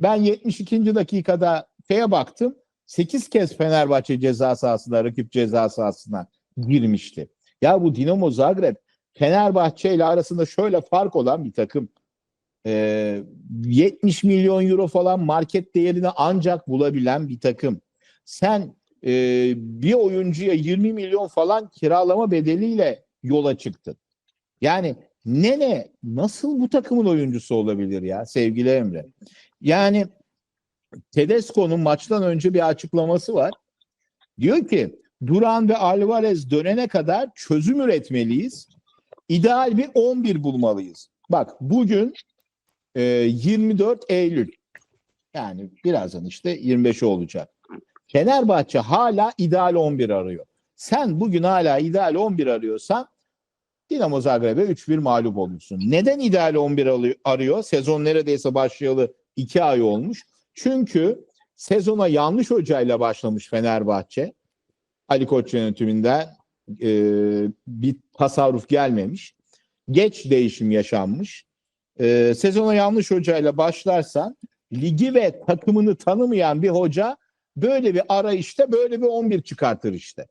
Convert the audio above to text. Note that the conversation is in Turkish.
Ben 72. dakikada şeye baktım. 8 kez Fenerbahçe ceza sahasına, rakip ceza sahasına girmişti. Ya bu Dinamo Zagreb Fenerbahçe ile arasında şöyle fark olan bir takım. Ee, 70 milyon euro falan market değerini ancak bulabilen bir takım. Sen e, bir oyuncuya 20 milyon falan kiralama bedeliyle yola çıktın. Yani Nene nasıl bu takımın oyuncusu olabilir ya sevgili Emre? Yani Tedesco'nun maçtan önce bir açıklaması var. Diyor ki Duran ve Alvarez dönene kadar çözüm üretmeliyiz. İdeal bir 11 bulmalıyız. Bak bugün e, 24 Eylül. Yani birazdan işte 25'i olacak. Fenerbahçe hala ideal 11 arıyor. Sen bugün hala ideal 11 arıyorsan Dinamo Zagreb'e 3-1 mağlup olmuşsun. Neden ideal 11 alıyor- arıyor? Sezon neredeyse başlayalı 2 ay olmuş. Çünkü sezona yanlış hocayla başlamış Fenerbahçe. Ali Koç yönetiminden e, bir tasarruf gelmemiş. Geç değişim yaşanmış. E, sezona yanlış hocayla başlarsan ligi ve takımını tanımayan bir hoca böyle bir arayışta böyle bir 11 çıkartır işte.